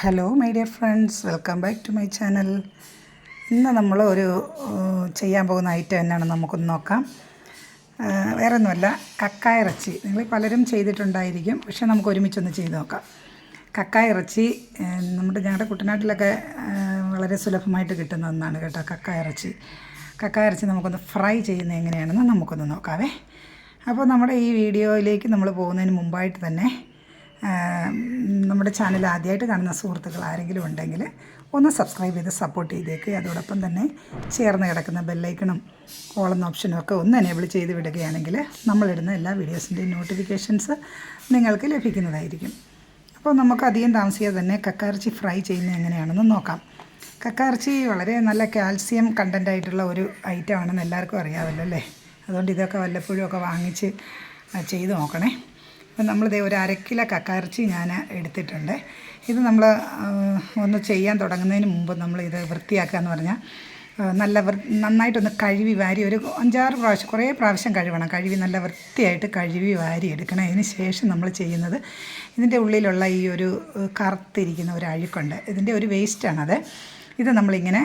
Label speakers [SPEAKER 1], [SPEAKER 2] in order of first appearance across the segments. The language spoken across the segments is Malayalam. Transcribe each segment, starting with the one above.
[SPEAKER 1] Hello my dear friends welcome back to my channel ഇന്ന് നമ്മൾ ഒരു ചെയ്യാൻ പോകുന്ന ഐറ്റം എന്നാണ് നമുക്കൊന്ന് നോക്കാം. വേറെ ഒന്നുമല്ല കക്കായിറച്ചി നിങ്ങൾ പലരും ചെയ്തിട്ടുണ്ടായിരിക്കും. പക്ഷെ നമുക്ക് ഒരുമിച്ചൊന്ന് ചെയ്ത് നോക്കാം. കക്കായിറച്ചി നമ്മുടെ ഞങ്ങളുടെ കുട്ടനാട്ടിലൊക്കെ വളരെ സുലഭമായിട്ട് കിട്ടുന്ന ഒന്നാണ് കേട്ടോ കക്കായിറച്ചി ഇറച്ചി. കക്കായ ഇറച്ചി നമുക്കൊന്ന് ഫ്രൈ ചെയ്യുന്ന എങ്ങനെയാണെന്ന് നമുക്കൊന്ന് നോക്കാവേ. അപ്പോൾ നമ്മുടെ ഈ വീഡിയോയിലേക്ക് നമ്മൾ പോകുന്നതിന് മുമ്പായിട്ട് തന്നെ നമ്മുടെ ചാനൽ ആദ്യമായിട്ട് കാണുന്ന സുഹൃത്തുക്കൾ ആരെങ്കിലും ഉണ്ടെങ്കിൽ ഒന്ന് സബ്സ്ക്രൈബ് ചെയ്ത് സപ്പോർട്ട് ചെയ്തേക്ക്. അതോടൊപ്പം തന്നെ ചേർന്ന് കിടക്കുന്ന ബെല്ലൈക്കണും ഓളെന്ന ഓപ്ഷനും ഒക്കെ ഒന്ന് എനേബിൾ ചെയ്ത് വിടുകയാണെങ്കിൽ നമ്മളിടുന്ന എല്ലാ വീഡിയോസിന്റെയും നോട്ടിഫിക്കേഷൻസ് നിങ്ങൾക്ക് ലഭിക്കുന്നതായിരിക്കും. അപ്പോൾ നമുക്ക് അധികം താമസിക്കാതെ തന്നെ കക്കാർച്ചി ഫ്രൈ ചെയ്യുന്നത് എങ്ങനെയാണെന്ന് നോക്കാം. കക്കാർച്ചി വളരെ നല്ല കാൽസ്യം കണ്ടന്റ് ആയിട്ടുള്ള ഒരു ഐറ്റം ആണെന്ന് എല്ലാവർക്കും അറിയാമല്ലോ അല്ലേ? അതുകൊണ്ട് ഇതൊക്കെ വല്ലപ്പോഴും ഒക്കെ വാങ്ങിച്ച് ചെയ്ത് നോക്കണേ. അപ്പം നമ്മളിത് ഒരു അരക്കിലോ കക്കാർച്ചി ഞാൻ എടുത്തിട്ടുണ്ട്. ഇത് നമ്മൾ ഒന്ന് ചെയ്യാൻ തുടങ്ങുന്നതിന് മുമ്പ് നമ്മൾ ഇത് വൃത്തിയാക്കുക എന്ന് പറഞ്ഞാൽ നല്ല വൃ നന്നായിട്ടൊന്ന് കഴുകി വാരി ഒരു അഞ്ചാറ് പ്രാവശ്യം കുറേ പ്രാവശ്യം കഴുകണം കഴുകി നല്ല വൃത്തിയായിട്ട് കഴുകി വാരി എടുക്കണം അതിന് ശേഷം നമ്മൾ ചെയ്യുന്നത് ഇതിന്റെ ഉള്ളിലുള്ള ഈ ഒരു കറുത്തിരിക്കുന്ന ഒരു അഴുക്കുണ്ട്. ഇതിന്റെ ഒരു വേസ്റ്റാണത് ഇത് നമ്മളിങ്ങനെ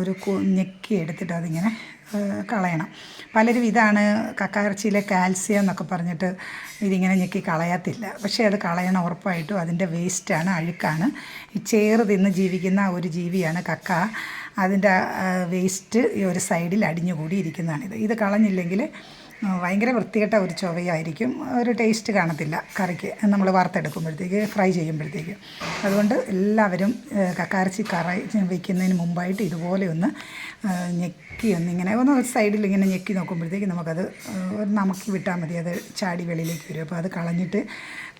[SPEAKER 1] ഒരു ഞെക്കി എടുത്തിട്ട് അതിങ്ങനെ കളയണം. പലരും ഇതാണ് കക്കാർച്ചിയിലെ കാൽസ്യം എന്നൊക്കെ പറഞ്ഞിട്ട് ഇതിങ്ങനെ ഞെക്കി കളയത്തില്ല. പക്ഷേ അത് കളയണം ഉറപ്പായിട്ടും. അതിന്റെ വേസ്റ്റാണ് അഴുക്കാണ്. ഈ ചേറ് തിന്ന് ജീവിക്കുന്ന ഒരു ജീവിയാണ് കക്ക. അതിന്റെ വേസ്റ്റ് ഈ ഒരു സൈഡിൽ അടിഞ്ഞുകൂടി ഇരിക്കുന്നതാണിത് ഇത് കളഞ്ഞില്ലെങ്കിൽ ഭയങ്കര വൃത്തികെട്ട ഒരു ചുവയായിരിക്കും ഒരു ടേസ്റ്റ് കാണത്തില്ല കറിക്ക്. നമ്മൾ വറുത്തെടുക്കുമ്പോഴത്തേക്ക് ഫ്രൈ ചെയ്യുമ്പോഴത്തേക്ക്. അതുകൊണ്ട് എല്ലാവരും കക്കാരച്ചി കറി വയ്ക്കുന്നതിന് മുമ്പായിട്ട് ഇതുപോലെ ഒന്ന് ഞെക്കി ഒന്ന് ഇങ്ങനെ ഒന്ന് സൈഡിൽ ഇങ്ങനെ ഞെക്കി നോക്കുമ്പോഴത്തേക്ക് നമുക്കത് നമുക്ക് വിട്ടാൽ മതി. അത് ചാടി വെളിയിലേക്ക് വരും. അപ്പോൾ അത് കളഞ്ഞിട്ട്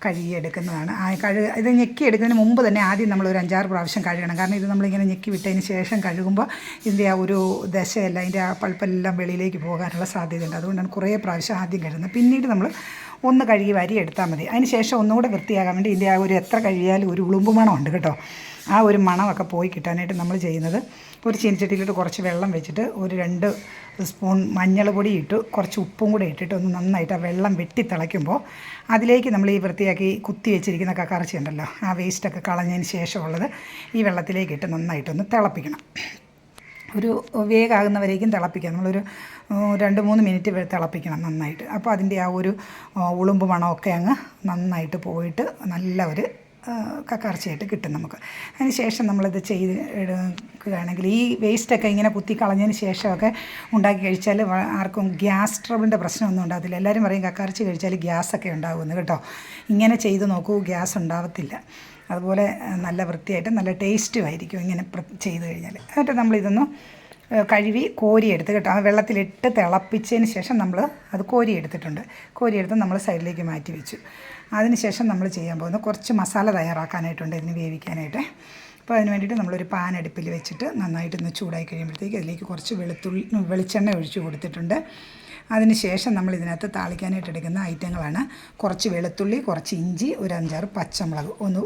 [SPEAKER 1] കഴുകിയെടുക്കുന്നതാണ് ആ കഴു ഇത് ഞെക്കി എടുക്കുന്നതിന് മുമ്പ് തന്നെ ആദ്യം നമ്മൾ ഒരു അഞ്ചാറ് പ്രാവശ്യം കഴുകണം. കാരണം ഇത് നമ്മളിങ്ങനെ ഞെക്കി വിട്ടതിന് ശേഷം കഴുകുമ്പോൾ ഇതിന്റെ ആ ഒരു ദശയല്ല അതിന്റെ ആ പൾപ്പെല്ലാം വെളിയിലേക്ക് പോകാനുള്ള സാധ്യതയുണ്ട്. അതുകൊണ്ടാണ് കുറേ പ്രാവശ്യം ആദ്യം കഴുകുന്നത്. പിന്നീട് നമ്മൾ ഒന്ന് കഴുകി വാരി എടുത്താൽ മതി. അതിന് ശേഷം ഒന്നുകൂടെ വൃത്തിയാകാൻ വേണ്ടി ഇതിന്റെ ആ ഒരു എത്ര കഴുകിയാലും ഒരു ഉളുമ്പ് മണമുണ്ട് കേട്ടോ. ആ ഒരു മണമൊക്കെ പോയി കിട്ടാനായിട്ട് നമ്മൾ ചെയ്യുന്നത്. ഒരു ചീനിച്ചട്ടിയിലിട്ട് കുറച്ച് വെള്ളം വെച്ചിട്ട് ഒരു രണ്ട് സ്പൂൺ മഞ്ഞൾ പൊടി ഇട്ട് കുറച്ച് ഉപ്പും കൂടെ ഇട്ടിട്ട് ഒന്ന് നന്നായിട്ട് ആ വെള്ളം വെട്ടി തിളയ്ക്കുമ്പോൾ അതിലേക്ക് നമ്മൾ ഈ വൃത്തിയാക്കി കുത്തി വെച്ചിരിക്കുന്ന കക്കറച്ചി ഉണ്ടല്ലോ ആ വേസ്റ്റൊക്കെ കളഞ്ഞതിന് ശേഷമുള്ളത് ഈ വെള്ളത്തിലേക്ക് ഇട്ട് നന്നായിട്ടൊന്ന് തിളപ്പിക്കണം. ഒരു വേഗാകുന്നവരേക്കും തിളപ്പിക്കാം. നമ്മളൊരു രണ്ട് മൂന്ന് മിനിറ്റ് തിളപ്പിക്കണം നന്നായിട്ട്. അപ്പോൾ അതിന്റെ ആ ഒരു ഉളുമ്പ് മണമൊക്കെ അങ്ങ് നന്നായിട്ട് പോയിട്ട് നല്ല ഒരു കക്കറച്ചിയായിട്ട് കിട്ടും നമുക്ക്. അതിന് ശേഷം നമ്മളിത് ചെയ്ത് എടുക്കുകയാണെങ്കിൽ ഈ വേസ്റ്റൊക്കെ ഇങ്ങനെ കുത്തി കളഞ്ഞതിന് ശേഷമൊക്കെ ഉണ്ടാക്കി കഴിച്ചാൽ ആർക്കും ഗ്യാസ് ട്രബിളിന്റെ പ്രശ്നമൊന്നും ഉണ്ടാകത്തില്ല. എല്ലാവരും പറയും കക്കറച്ചി കഴിച്ചാൽ ഗ്യാസൊക്കെ ഉണ്ടാകുമെന്ന് കേട്ടോ. ഇങ്ങനെ ചെയ്ത് നോക്കൂ ഗ്യാസ് ഉണ്ടാകത്തില്ല അതുപോലെ നല്ല വൃത്തിയായിട്ട് നല്ല ടേസ്റ്റും ആയിരിക്കും ഇങ്ങനെ ചെയ്ത് കഴിഞ്ഞാൽ. എന്നിട്ട് നമ്മളിതൊന്ന് കഴുകി കോരിയെടുത്ത് കേട്ടോ. ആ വെള്ളത്തിലിട്ട് തിളപ്പിച്ചതിന് ശേഷം നമ്മൾ അത് കോരിയെടുത്തിട്ടുണ്ട്. കോരിയെടുത്ത് നമ്മൾ സൈഡിലേക്ക് മാറ്റി വെച്ചു. അതിന് ശേഷം നമ്മൾ ചെയ്യാൻ പോകുന്നത് കുറച്ച് മസാല തയ്യാറാക്കാനായിട്ടുണ്ട് ഇതിന് വേവിക്കാനായിട്ട്. അപ്പോൾ അതിന് വേണ്ടിയിട്ട് നമ്മളൊരു പാൻ അടുപ്പിൽ വെച്ചിട്ട് നന്നായിട്ടൊന്ന് ചൂടായി കഴിയുമ്പോഴത്തേക്ക് അതിലേക്ക് കുറച്ച് വെളുത്തുള്ളി വെളിച്ചെണ്ണ ഒഴിച്ച് കൊടുത്തിട്ടുണ്ട്. അതിന് ശേഷം നമ്മൾ ഇതിനകത്ത് താളിക്കാനായിട്ട് എടുക്കുന്ന ഐറ്റങ്ങളാണ്. കുറച്ച് വെളുത്തുള്ളി കുറച്ച് ഇഞ്ചി ഒരു അഞ്ചാറ് പച്ചമുളക്. ഒന്ന്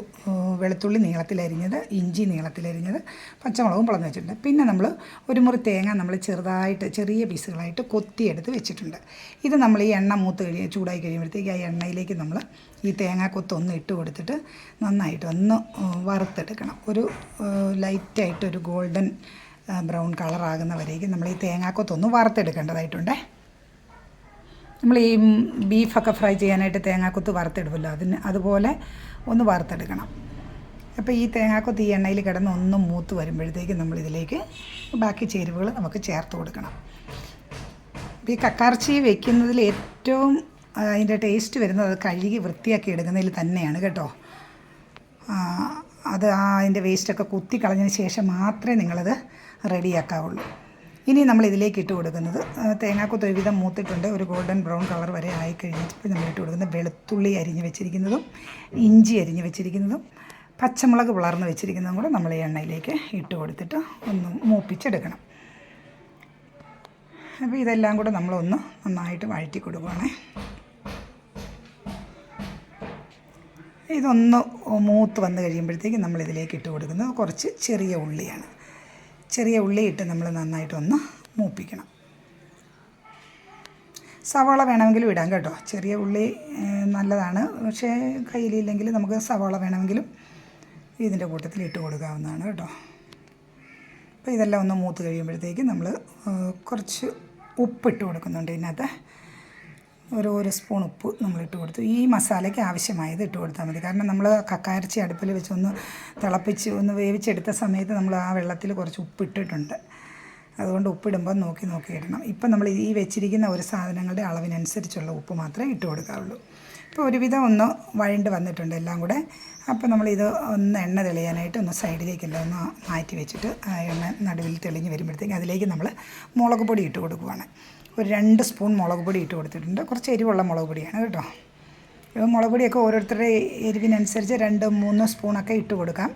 [SPEAKER 1] വെളുത്തുള്ളി നീളത്തിലരിഞ്ഞത് ഇഞ്ചി നീളത്തിലരിഞ്ഞത് പച്ചമുളകും പിളന്ന് വെച്ചിട്ടുണ്ട്. പിന്നെ നമ്മൾ ഒരു മുറി തേങ്ങ നമ്മൾ ചെറുതായിട്ട് ചെറിയ പീസുകളായിട്ട് കൊത്തിയെടുത്ത് വെച്ചിട്ടുണ്ട്. ഇത് നമ്മൾ ഈ എണ്ണ മൂത്ത് കഴിയും ചൂടായി കഴിയുമ്പോഴത്തേക്ക് ആ എണ്ണയിലേക്ക് നമ്മൾ ഈ തേങ്ങാക്കൊത്ത് ഒന്ന് ഇട്ട് കൊടുത്തിട്ട് നന്നായിട്ട് ഒന്ന് വറുത്തെടുക്കണം. ഒരു ലൈറ്റായിട്ടൊരു ഗോൾഡൻ ബ്രൗൺ കളറാകുന്നവരേക്കും നമ്മൾ ഈ തേങ്ങാക്കൊത്തൊന്ന് വറുത്തെടുക്കേണ്ടതായിട്ടുണ്ടേ. നമ്മൾ ഈ ബീഫൊക്കെ ഫ്രൈ ചെയ്യാനായിട്ട് തേങ്ങാക്കൊത്ത് വറുത്തിടുമല്ലോ അതിന് അതുപോലെ ഒന്ന് വറുത്തെടുക്കണം. അപ്പോൾ ഈ തേങ്ങാക്കൊത്ത് ഈ എണ്ണയിൽ കിടന്ന് ഒന്ന് മൂത്ത് വരുമ്പോഴത്തേക്ക് നമ്മളിതിലേക്ക് ബാക്കി ചേരുവകൾ നമുക്ക് ചേർത്ത് കൊടുക്കണം. ഈ കക്കാർച്ചി വെക്കുന്നതിൽ ഏറ്റവും അതിന്റെ ടേസ്റ്റ് വരുന്നത് അത് കഴുകി വൃത്തിയാക്കി എടുക്കുന്നതിൽ തന്നെയാണ് കേട്ടോ. അത് ആ അതിന്റെ വേസ്റ്റൊക്കെ കുത്തി കളഞ്ഞതിന് ശേഷം മാത്രമേ നിങ്ങളത് റെഡിയാക്കാവുള്ളൂ. ഇനി നമ്മൾ ഇതിലേക്ക് ഇട്ട് കൊടുക്കുന്നത് തേങ്ങാക്കൊത്ത് ഒരുവിധം മൂത്തിട്ടുണ്ട്. ഒരു ഗോൾഡൻ ബ്രൗൺ കളർ വരെ ആയി കഴിഞ്ഞപ്പോൾ നമ്മൾ ഇട്ട് കൊടുക്കുന്നത് വെളുത്തുള്ളി അരിഞ്ഞ് വെച്ചിരിക്കുന്നതും ഇഞ്ചി അരിഞ്ഞ് വെച്ചിരിക്കുന്നതും പച്ചമുളക് വളർന്ന് വെച്ചിരിക്കുന്നതും കൂടെ നമ്മൾ ഈ എണ്ണയിലേക്ക് ഇട്ട് കൊടുത്തിട്ട് ഒന്ന് മൂപ്പിച്ചെടുക്കണം. അപ്പോൾ ഇതെല്ലാം കൂടെ നമ്മളൊന്ന് നന്നായിട്ട് വഴറ്റി കൊടുക്കുകയാണേ ഇതൊന്ന് മൂത്ത് വന്ന് കഴിയുമ്പോഴത്തേക്ക് നമ്മളിതിലേക്ക് ഇട്ട് കൊടുക്കുന്നത് കുറച്ച് ചെറിയ ഉള്ളിയാണ്. ചെറിയ ഉള്ളിയിട്ട് നമ്മൾ നന്നായിട്ടൊന്ന് മൂപ്പിക്കണം. സവാള വേണമെങ്കിലും ഇടാം കേട്ടോ. ചെറിയ ഉള്ളി നല്ലതാണ്. പക്ഷേ കയ്യിലില്ലെങ്കിൽ നമുക്ക് സവാള വേണമെങ്കിലും ഇതിന്റെ കൂട്ടത്തിൽ ഇട്ട് കൊടുക്കാവുന്നതാണ് കേട്ടോ. അപ്പോൾ ഇതെല്ലാം ഒന്ന് മൂത്ത് കഴിയുമ്പോഴത്തേക്ക് നമ്മൾ കുറച്ച് ഉപ്പിട്ട് കൊടുക്കുന്നുണ്ട് ഇതിനകത്ത്. ഒരു ഒരു സ്പൂൺ ഉപ്പ് നമ്മൾ ഇട്ട് കൊടുത്തു. ഈ മസാലയ്ക്ക് ആവശ്യമായത് ഇട്ട് കൊടുത്താൽ മതി. കാരണം നമ്മൾ കക്കാരച്ചി അടുപ്പിൽ വെച്ച് ഒന്ന് തിളപ്പിച്ച് ഒന്ന് വേവിച്ചെടുത്ത സമയത്ത് നമ്മൾ ആ വെള്ളത്തിൽ കുറച്ച് ഉപ്പിട്ടിട്ടുണ്ട്. അതുകൊണ്ട് ഉപ്പിടുമ്പോൾ നോക്കി നോക്കി ഇടണം. ഇപ്പം നമ്മൾ ഈ വെച്ചിരിക്കുന്ന ഒരു സാധനങ്ങളുടെ അളവിനനുസരിച്ചുള്ള ഉപ്പ് മാത്രമേ ഇട്ട് കൊടുക്കാവുള്ളൂ. ഇപ്പോൾ ഒരുവിധം ഒന്ന് വഴണ്ട് വന്നിട്ടുണ്ട് എല്ലാം കൂടെ. അപ്പോൾ നമ്മളിത് ഒന്ന് എണ്ണ തെളിയാനായിട്ട് ഒന്ന് സൈഡിലേക്കെല്ലാം ഒന്ന് മാറ്റി വെച്ചിട്ട് എണ്ണ നടുവിൽ തെളിഞ്ഞ് വരുമ്പോഴത്തേക്ക് അതിലേക്ക് നമ്മൾ മുളക് പൊടി ഇട്ട് കൊടുക്കുവാണ്. ഒരു രണ്ട് സ്പൂൺ മുളക് പൊടി ഇട്ട് കൊടുത്തിട്ടുണ്ട്. കുറച്ച് എരിവുള്ള മുളക് പൊടിയാണ് കേട്ടോ. ഇപ്പോൾ മുളക് പൊടിയൊക്കെ ഓരോരുത്തരുടെ എരിവിനനുസരിച്ച് രണ്ട് മൂന്ന് സ്പൂണൊക്കെ ഇട്ട് കൊടുക്കാം.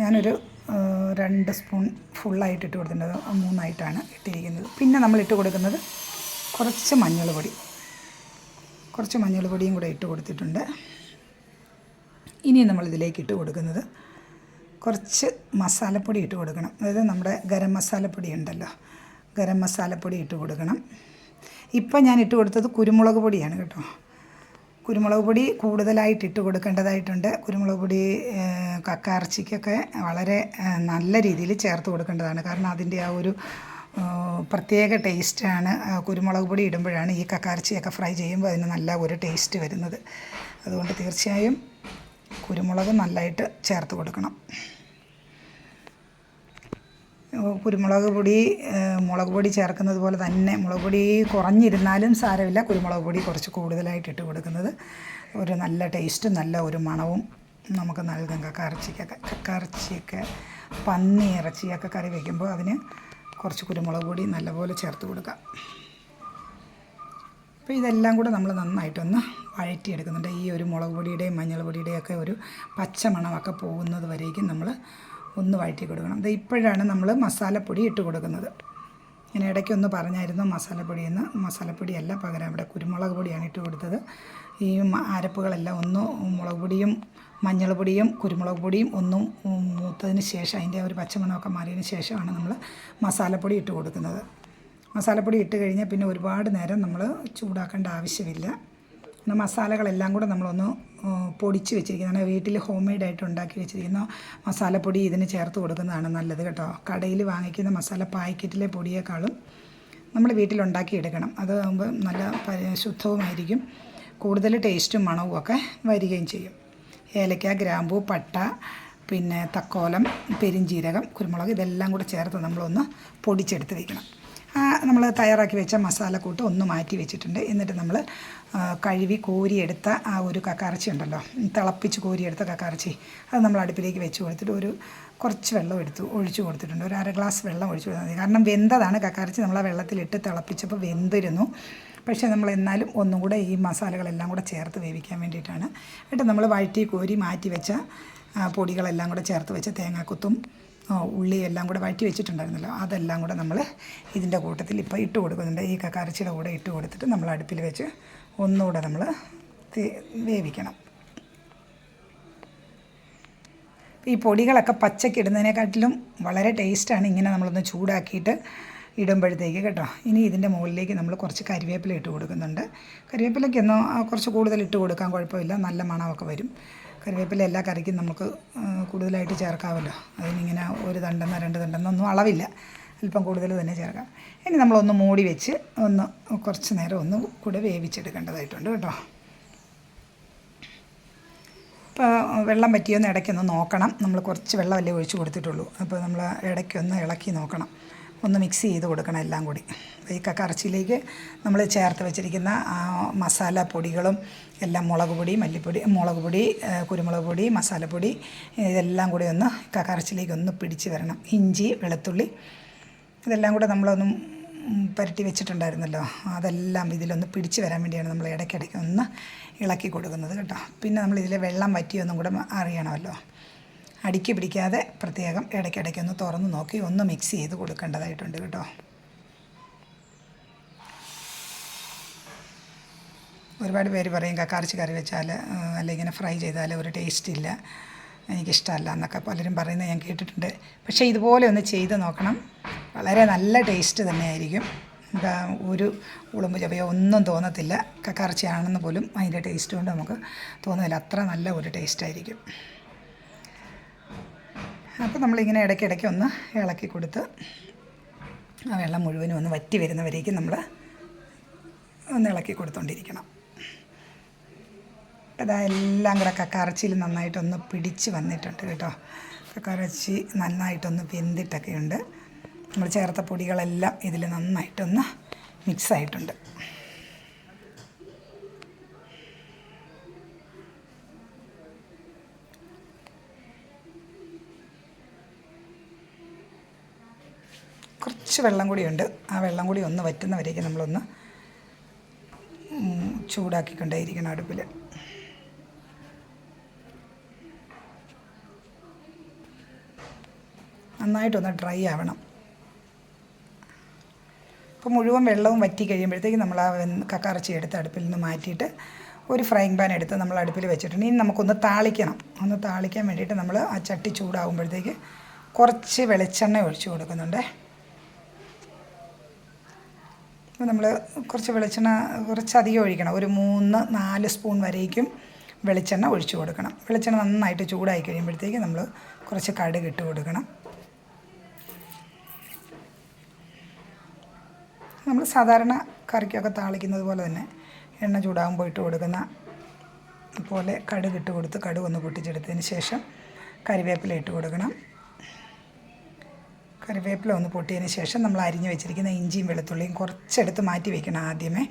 [SPEAKER 1] ഞാനൊരു രണ്ട് സ്പൂൺ ഫുള്ളായിട്ട് ഇട്ട് കൊടുത്തിട്ടുണ്ട്. മൂന്നായിട്ടാണ് ഇട്ടിരിക്കുന്നത്. പിന്നെ നമ്മൾ ഇട്ട് കൊടുക്കുന്നത് കുറച്ച് മഞ്ഞൾ പൊടി കുറച്ച് മഞ്ഞൾ പൊടിയും കൂടെ ഇട്ട് കൊടുത്തിട്ടുണ്ട്. ഇനി നമ്മളിതിലേക്ക് ഇട്ട് കൊടുക്കുന്നത് കുറച്ച് മസാലപ്പൊടി ഇട്ട് കൊടുക്കണം. അതായത് നമ്മുടെ ഗരം മസാലപ്പൊടി ഉണ്ടല്ലോ. ഗരം മസാലപ്പൊടി ഇട്ട് കൊടുക്കണം. ഇപ്പം ഞാൻ ഇട്ട് കൊടുത്തത് കുരുമുളക് പൊടിയാണ് കേട്ടോ. കുരുമുളക് പൊടി കൂടുതലായിട്ട് ഇട്ട് കൊടുക്കേണ്ടതായിട്ടുണ്ട്. കുരുമുളക് പൊടി കക്ക ഇറച്ചിക്കൊക്കെ വളരെ നല്ല രീതിയിൽ ചേർത്ത് കൊടുക്കേണ്ടതാണ്. കാരണം അതിന്റെ ആ ഒരു പ്രത്യേക ടേസ്റ്റാണ്. കുരുമുളക് പൊടി ഇടുമ്പോഴാണ് ഈ കക്കാർച്ചിയൊക്കെ ഫ്രൈ ചെയ്യുമ്പോൾ അതിന് നല്ല ഒരു ടേസ്റ്റ് വരുന്നത്. അതുകൊണ്ട് തീർച്ചയായും കുരുമുളക് നല്ലതായിട്ട് ചേർത്ത് കൊടുക്കണം. കുരുമുളക് പൊടി മുളക് പൊടി ചേർക്കുന്നത് പോലെ തന്നെ മുളക് പൊടി കുറഞ്ഞിരുന്നാലും സാരമില്ല. കുരുമുളക് പൊടി കുറച്ച് കൂടുതലായിട്ട് ഇട്ട് കൊടുക്കുന്നത് ഒരു നല്ല ടേസ്റ്റും നല്ല ഒരു മണവും നമുക്ക് നൽകും. കക്കയിറച്ചിക്കൊക്കെ കക്കയിറച്ചിയൊക്കെ പന്നി ഇറച്ചിയൊക്കെ കറി വയ്ക്കുമ്പോൾ അതിന് കുറച്ച് കുരുമുളക് പൊടി നല്ലപോലെ ചേർത്ത് കൊടുക്കാം. അപ്പോൾ ഇതെല്ലാം കൂടെ നമ്മൾ നന്നായിട്ടൊന്ന് വഴറ്റിയെടുക്കുന്നുണ്ട്. ഈ ഒരു മുളക് പൊടിയുടെയും മഞ്ഞൾ പൊടിയുടെയും ഒക്കെ ഒരു പച്ച മണമൊക്കെ പോകുന്നത് വരേക്കും നമ്മൾ ഒന്ന് വഴറ്റി കൊടുക്കണം. ഇത് ഇപ്പോഴാണ് നമ്മൾ മസാലപ്പൊടി ഇട്ട് കൊടുക്കുന്നത്. ഞാൻ ഇടയ്ക്കൊന്ന് പറഞ്ഞായിരുന്നു മസാലപ്പൊടി എന്ന് മസാലപ്പൊടിയല്ല പകരം ഇവിടെ കുരുമുളക് പൊടിയാണ് ഇട്ട് കൊടുത്തത്. ഈ അരപ്പുകളെല്ലാം ഒന്ന് മുളക് പൊടിയും മഞ്ഞൾ പൊടിയും കുരുമുളക് പൊടിയും ഒന്നും മൂത്തതിന് ശേഷം അതിന്റെ ഒരു പച്ചമണമൊക്കെ മാറിയതിന് ശേഷമാണ് നമ്മൾ മസാലപ്പൊടി ഇട്ട് കൊടുക്കുന്നത്. മസാലപ്പൊടി ഇട്ട് കഴിഞ്ഞാൽ പിന്നെ ഒരുപാട് നേരം നമ്മൾ ചൂടാക്കേണ്ട ആവശ്യമില്ല. പിന്നെ മസാലകളെല്ലാം കൂടെ നമ്മളൊന്ന് പൊടിച്ച് വെച്ചിരിക്കുന്നതാണ്. വീട്ടിൽ ഹോം മെയ്ഡായിട്ട് ഉണ്ടാക്കി വെച്ചിരിക്കുന്ന. മസാലപ്പൊടി ഇതിന് ചേർത്ത് കൊടുക്കുന്നതാണ് നല്ലത് കേട്ടോ. കടയിൽ വാങ്ങിക്കുന്ന മസാല പാക്കറ്റിലെ പൊടിയേക്കാളും നമ്മൾ വീട്ടിലുണ്ടാക്കി എടുക്കണം. അത് ആകുമ്പോൾ നല്ല ശുദ്ധവുമായിരിക്കും കൂടുതൽ ടേസ്റ്റും മണവും ഒക്കെ വരികയും ചെയ്യും. ഏലക്ക ഗ്രാമ്പൂ പട്ട പിന്നെ തക്കോലം പെരിഞ്ചീരകം കുരുമുളക് ഇതെല്ലാം കൂടെ ചേർത്ത് നമ്മളൊന്ന് പൊടിച്ചെടുത്ത് വെക്കണം. ആ നമ്മൾ തയ്യാറാക്കി വെച്ച മസാലക്കൂട്ട് ഒന്ന് മാറ്റി വെച്ചിട്ടുണ്ട്. എന്നിട്ട് നമ്മൾ കഴുകി കോരിയെടുത്ത ആ ഒരു കക്കാറച്ചി ഉണ്ടല്ലോ. തിളപ്പിച്ച് കോരിയെടുത്ത കക്കാറച്ചി അത് നമ്മൾ അടുപ്പിലേക്ക് വെച്ച് കൊടുത്തിട്ട് ഒരു കുറച്ച് വെള്ളം എടുത്തു ഒഴിച്ചു കൊടുത്തിട്ടുണ്ട്. ഒരു അര ഗ്ലാസ് വെള്ളം ഒഴിച്ചു കൊടുത്താൽ മതി. കാരണം വെന്തതാണ് കക്കാറച്ചി നമ്മൾ ആ വെള്ളത്തിലിട്ട് തിളപ്പിച്ചപ്പോൾ വെന്തിരുന്നു. പക്ഷേ നമ്മൾ എന്നാലും ഒന്നും കൂടെ ഈ മസാലകളെല്ലാം കൂടെ ചേർത്ത് വേവിക്കാൻ വേണ്ടിയിട്ടാണ്. എന്നിട്ട് നമ്മൾ വഴറ്റി കോരി മാറ്റി വെച്ച പൊടികളെല്ലാം കൂടെ ചേർത്ത് വെച്ച തേങ്ങാക്കുത്തും ഉള്ളി എല്ലാം കൂടെ വഴറ്റി വെച്ചിട്ടുണ്ടായിരുന്നല്ലോ. അതെല്ലാം കൂടെ നമ്മൾ ഇതിന്റെ കൂട്ടത്തിൽ ഇപ്പോൾ ഇട്ട് കൊടുക്കുന്നുണ്ട്. ഈ കക്കരച്ചിയുടെ കൂടെ ഇട്ട് കൊടുത്തിട്ട് നമ്മൾ അടുപ്പിൽ വെച്ച് ഒന്നുകൂടെ നമ്മൾ വേവിക്കണം. ഈ പൊടികളൊക്കെ പച്ചയ്ക്ക് ഇടുന്നതിനെക്കാട്ടിലും വളരെ ടേസ്റ്റാണ് ഇങ്ങനെ നമ്മളൊന്ന് ചൂടാക്കിയിട്ട് ഇടുമ്പോഴത്തേക്ക് കേട്ടോ. ഇനി ഇതിന്റെ മുകളിലേക്ക് നമ്മൾ കുറച്ച് കരിവേപ്പില ഇട്ട് കൊടുക്കുന്നുണ്ട്. കരിവേപ്പിലയ്ക്കൊന്നും കുറച്ച് കൂടുതൽ ഇട്ട് കൊടുക്കാൻ കുഴപ്പമില്ല. നല്ല മണമൊക്കെ വരും. കറിവേപ്പില എല്ലാ കറിക്കും നമുക്ക് കൂടുതലായിട്ട് ചേർക്കാമല്ലോ അതിനിങ്ങനെ ഒരു തണ്ടെന്നോ രണ്ട് തണ്ടെന്നോ ഒന്നും അളവില്ല. അല്പം കൂടുതൽ തന്നെ ചേർക്കാം. ഇനി നമ്മളൊന്ന് മൂടി വെച്ച് ഒന്ന് കുറച്ച് നേരം ഒന്ന് കൂടെ വേവിച്ചെടുക്കേണ്ടതായിട്ടുണ്ട് കേട്ടോ. ഇപ്പോൾ വെള്ളം പറ്റിയൊന്ന് ഇടയ്ക്കൊന്ന് നോക്കണം. നമ്മൾ കുറച്ച് വെള്ളമല്ലേ ഒഴിച്ച് കൊടുത്തിട്ടുള്ളൂ. അപ്പോൾ നമ്മൾ ഇടയ്ക്കൊന്ന് ഇളക്കി നോക്കണം. ഒന്ന് മിക്സ് ചെയ്ത് കൊടുക്കണം എല്ലാം കൂടി. ഈ കക്കറച്ചിയിലേക്ക് നമ്മൾ ചേർത്ത് വെച്ചിരിക്കുന്ന മസാല പൊടികളും എല്ലാം മുളക് പൊടി മല്ലിപ്പൊടി മുളക് പൊടി കുരുമുളക് പൊടി മസാലപ്പൊടി ഇതെല്ലാം കൂടി ഒന്ന് കക്കറച്ചിലേക്ക് ഒന്ന് പിടിച്ച് വരണം. ഇഞ്ചി വെളുത്തുള്ളി ഇതെല്ലാം കൂടെ നമ്മളൊന്നും പുരട്ടി വെച്ചിട്ടുണ്ടായിരുന്നല്ലോ. അതെല്ലാം ഇതിലൊന്ന് പിടിച്ച് വരാൻ വേണ്ടിയാണ് നമ്മൾ ഇടയ്ക്കിടയ്ക്ക് ഒന്ന് ഇളക്കി കൊടുക്കുന്നത് കേട്ടോ. പിന്നെ നമ്മൾ ഇതിലെ വെള്ളം വറ്റിയൊന്നും കൂടെ അറിയണമല്ലോ. അടിക്ക് പിടിക്കാതെ പ്രത്യേകം ഇടയ്ക്കിടയ്ക്ക് ഒന്ന് തുറന്ന് നോക്കി ഒന്ന് മിക്സ് ചെയ്ത് കൊടുക്കേണ്ടതായിട്ടുണ്ട് കേട്ടോ. ഒരുപാട് പേര് പറയും കക്കാർച്ചി കറി വെച്ചാൽ അല്ലെങ്കിൽ ഇങ്ങനെ ഫ്രൈ ചെയ്താൽ ഒരു ടേസ്റ്റ് ഇല്ല. എനിക്കിഷ്ടമല്ല എന്നൊക്കെ പലരും പറയുന്നത് ഞാൻ കേട്ടിട്ടുണ്ട്. പക്ഷേ ഇതുപോലെ ഒന്ന് ചെയ്ത് നോക്കണം. വളരെ നല്ല ടേസ്റ്റ് തന്നെയായിരിക്കും. ഒരു ഉളുമ്പ് ചവയോ ഒന്നും തോന്നത്തില്ല. കക്കാർച്ചയാണെന്ന് പോലും അതിന്റെ ടേസ്റ്റ് കൊണ്ട് നമുക്ക് തോന്നുന്നില്ല. അത്ര നല്ല ഒരു ടേസ്റ്റായിരിക്കും അപ്പോൾ നമ്മളിങ്ങനെ ഇടയ്ക്കിടയ്ക്ക് ഒന്ന് ഇളക്കി കൊടുത്ത് ആ വെള്ളം മുഴുവനും ഒന്ന് വറ്റി വരുന്നവരേക്കും നമ്മൾ ഒന്ന് ഇളക്കി കൊടുത്തോണ്ടിരിക്കണം. ഇതാ എല്ലാം കൂടെ കക്കാറച്ചിയിൽ നന്നായിട്ടൊന്ന് പിടിച്ച് വന്നിട്ടുണ്ട് കേട്ടോ. കക്കാറച്ചി നന്നായിട്ടൊന്ന് വെന്തിട്ടൊക്കെ ഉണ്ട്. നമ്മൾ ചേർത്ത പൊടികളെല്ലാം ഇതിൽ നന്നായിട്ടൊന്ന് മിക്സ് കുറച്ച് വെള്ളം കൂടിയുണ്ട്. ആ വെള്ളം കൂടി ഒന്ന് വറ്റുന്നവരേക്ക് നമ്മളൊന്ന് ചൂടാക്കിക്കൊണ്ടേയിരിക്കണം അടുപ്പിൽ നന്നായിട്ടൊന്ന് ഡ്രൈ ആവണം. അപ്പോൾ മുഴുവൻ വെള്ളവും വറ്റി കഴിയുമ്പോഴത്തേക്ക് നമ്മൾ ആ കക്കറച്ചി എടുത്ത് അടുപ്പിൽ നിന്ന് മാറ്റിയിട്ട് ഒരു ഫ്രൈങ് പാൻ എടുത്ത് നമ്മൾ അടുപ്പിൽ വെച്ചിട്ടുണ്ട്. ഇനി നമുക്കൊന്ന് താളിക്കണം. ഒന്ന് താളിക്കാൻ വേണ്ടിയിട്ട് നമ്മൾ ആ ചട്ടി ചൂടാകുമ്പോഴത്തേക്ക് കുറച്ച് വെളിച്ചെണ്ണ ഒഴിച്ച് കൊടുക്കുന്നുണ്ട്. നമ്മൾ കുറച്ച് വെളിച്ചെണ്ണ കുറച്ചധികം ഒഴിക്കണം. ഒരു മൂന്ന് നാല് സ്പൂൺ വരേക്കും വെളിച്ചെണ്ണ ഒഴിച്ചു കൊടുക്കണം. വെളിച്ചെണ്ണ നന്നായിട്ട് ചൂടായി കഴിയുമ്പോഴത്തേക്ക് നമ്മൾ കുറച്ച് കടുക് ഇട്ട് കൊടുക്കണം. നമ്മൾ സാധാരണ കറിക്കൊക്കെ താളിക്കുന്നത് പോലെ തന്നെ എണ്ണ ചൂടാകുമ്പോൾ ഇട്ട് കൊടുക്കുന്ന പോലെ കടുക് ഇട്ട് കൊടുത്ത് കടുക് ഒന്ന് പൊട്ടിച്ചെടുത്തതിന് ശേഷം കറിവേപ്പില ഇട്ട് കൊടുക്കണം. കറിവേപ്പില ഒന്ന് പൊട്ടിയതിന് ശേഷം നമ്മൾ അരിഞ്ഞു വെച്ചിരിക്കുന്ന ഇഞ്ചിയും വെളുത്തുള്ളിയും കുറച്ചെടുത്ത് മാറ്റി വെക്കണം ആദ്യമേ.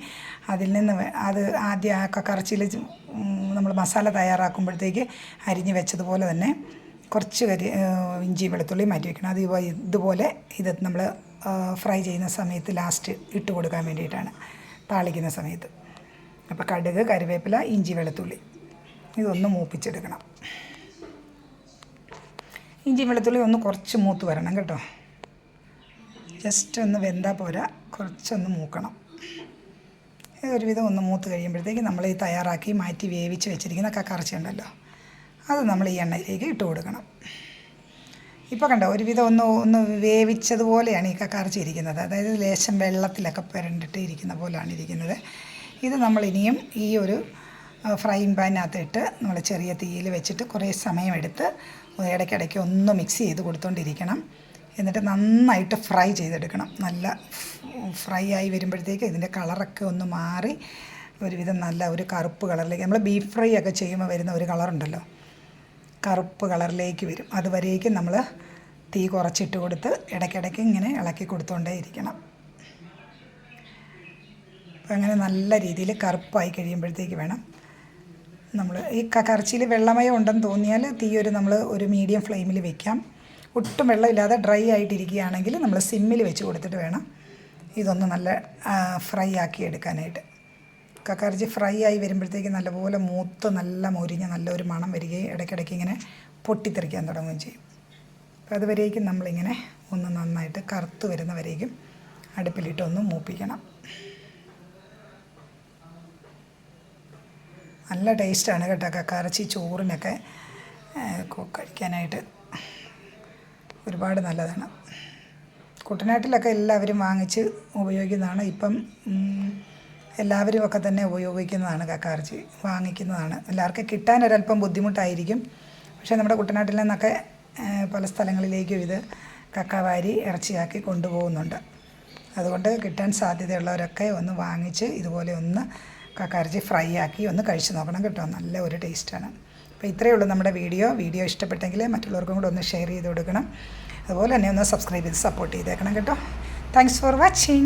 [SPEAKER 1] അതിൽ നിന്ന് അത് ആദ്യം ആ കറച്ചിൽ നമ്മൾ മസാല തയ്യാറാക്കുമ്പോഴത്തേക്ക് അരിഞ്ഞു വെച്ചതുപോലെ തന്നെ കുറച്ച് കരി ഏഹ് ഇഞ്ചിയും വെളുത്തുള്ളിയും മാറ്റി വെക്കണം. അത് ഇതുപോലെ ഇത് നമ്മൾ ഫ്രൈ ചെയ്യുന്ന സമയത്ത് ലാസ്റ്റ് ഇട്ട് കൊടുക്കാൻ വേണ്ടിയിട്ടാണ് താളിക്കുന്ന സമയത്ത്. അപ്പോൾ കടുക് കറിവേപ്പില ഇഞ്ചി വെളുത്തുള്ളി. ഇതൊന്ന് മൂപ്പിച്ചെടുക്കണം. ഇഞ്ചി വെളുത്തുള്ളി ഒന്ന് കുറച്ച് മൂത്ത് വരണം കേട്ടോ. ജസ്റ്റ് ഒന്ന് വെന്താൽ പോരാ. കുറച്ചൊന്ന് മൂക്കണം. ഒരുവിധം ഒന്ന് മൂത്ത് കഴിയുമ്പോഴത്തേക്ക് നമ്മൾ ഈ തയ്യാറാക്കി മാറ്റി വേവിച്ച് വെച്ചിരിക്കുന്ന കക്കറച്ചി ഉണ്ടല്ലോ അത് നമ്മൾ ഈ എണ്ണയിലേക്ക് ഇട്ട് കൊടുക്കണം. ഇപ്പോൾ കണ്ടോ ഒരുവിധം ഒന്ന് ഒന്ന് വേവിച്ചതുപോലെയാണ് ഈ കക്കറച്ചി ഇരിക്കുന്നത്. അതായത് ലേശം വെള്ളത്തിലൊക്കെ പുരണ്ടിട്ട് ഇരിക്കുന്ന പോലെയാണ് ഇരിക്കുന്നത്. ഇത് നമ്മൾ ഇനിയും ഈ ഒരു ഫ്രൈയിങ് പാനിനകത്ത് ഇട്ട് നമ്മൾ ചെറിയ തീയിൽ വെച്ചിട്ട് കുറേ സമയമെടുത്ത് ഇടയ്ക്കിടയ്ക്ക് ഒന്ന് മിക്സ് ചെയ്ത് കൊടുത്തുകൊണ്ടിരിക്കണം എന്നിട്ട് നന്നായിട്ട് ഫ്രൈ ചെയ്തെടുക്കണം. നല്ല ഫ്രൈ ആയി വരുമ്പോഴത്തേക്ക് ഇതിന്റെ കളറൊക്കെ ഒന്ന് മാറി ഒരുവിധം നല്ല ഒരു കറുപ്പ് കളറിലേക്ക് നമ്മൾ ബീഫ് ഫ്രൈ ഒക്കെ ചെയ്യുമ്പോൾ വരുന്ന ഒരു കളറുണ്ടല്ലോ. കറുപ്പ് കളറിലേക്ക് വരും. അതുവരേക്കും നമ്മൾ തീ കുറച്ചിട്ട് കൊടുത്ത് ഇടയ്ക്കിടയ്ക്ക് ഇങ്ങനെ ഇളക്കി കൊടുത്തുകൊണ്ടേ ഇരിക്കണം. അങ്ങനെ നല്ല രീതിയിൽ കറുപ്പായി കഴിയുമ്പോഴത്തേക്ക് വേണം നമ്മൾ ഈ കറച്ചിയിൽ വെള്ളമയം ഉണ്ടെന്ന് തോന്നിയാൽ തീ ഒരു നമ്മൾ ഒരു മീഡിയം ഫ്ലെയിമിൽ വെക്കാം. ഒട്ടും വെള്ളമില്ലാതെ ഡ്രൈ ആയിട്ടിരിക്കുകയാണെങ്കിൽ നമ്മൾ സിമ്മിൽ വെച്ച് കൊടുത്തിട്ട് വേണം ഇതൊന്ന് നല്ല ഫ്രൈ ആക്കി എടുക്കാനായിട്ട്. കക്കറിച്ചി ഫ്രൈ ആയി വരുമ്പോഴത്തേക്ക് നല്ലപോലെ മൂത്ത് നല്ല മൊരിഞ്ഞ് നല്ലൊരു മണം വരികയും ഇടയ്ക്കിടയ്ക്ക് ഇങ്ങനെ പൊട്ടിത്തെറിക്കാൻ തുടങ്ങുകയും ചെയ്യും. അപ്പോൾ അതുവരേക്കും നമ്മളിങ്ങനെ ഒന്ന് നന്നായിട്ട് കറുത്ത് വരുന്നവരേക്കും അടുപ്പിലിട്ടൊന്ന് മൂപ്പിക്കണം. നല്ല ടേസ്റ്റാണ് കേട്ടോ കക്കറച്ചി ചോറിനൊക്കെ കഴിക്കാനായിട്ട്. ഒരുപാട് നല്ലതാണ്. കുട്ടനാട്ടിലൊക്കെ എല്ലാവരും വാങ്ങിച്ച് ഉപയോഗിക്കുന്നതാണ്. ഇപ്പം എല്ലാവരും ഒക്കെ തന്നെ ഉപയോഗിക്കുന്നതാണ് കക്കാർച്ചി. വാങ്ങിക്കുന്നതാണ്. എല്ലാവർക്കും കിട്ടാൻ ഒരല്പം ബുദ്ധിമുട്ടായിരിക്കും. പക്ഷേ നമ്മുടെ കുട്ടനാട്ടിൽ നിന്നൊക്കെ പല സ്ഥലങ്ങളിലേക്കും ഇത് കക്കവാരി ഇറച്ചിയാക്കി കൊണ്ടുപോകുന്നുണ്ട്. അതുകൊണ്ട് കിട്ടാൻ സാധ്യതയുള്ളവരൊക്കെ ഒന്ന് വാങ്ങിച്ച് ഇതുപോലെ ഒന്ന് കക്കാർച്ചി ഫ്രൈ ആക്കി ഒന്ന് കഴിച്ചു നോക്കണം കേട്ടോ. നല്ല ഒരു ടേസ്റ്റാണ്. അപ്പോൾ ഇത്രയേ ഉള്ളൂ നമ്മുടെ വീഡിയോ. വീഡിയോ ഇഷ്ടപ്പെട്ടെങ്കിൽ മറ്റുള്ളവർക്കും കൂടെ ഒന്ന് ഷെയർ ചെയ്ത് കൊടുക്കണം. അതുപോലെ തന്നെ ഒന്ന് സബ്സ്ക്രൈബ് ചെയ്ത് സപ്പോർട്ട് ചെയ്തേക്കണം കേട്ടോ. Thanks for watching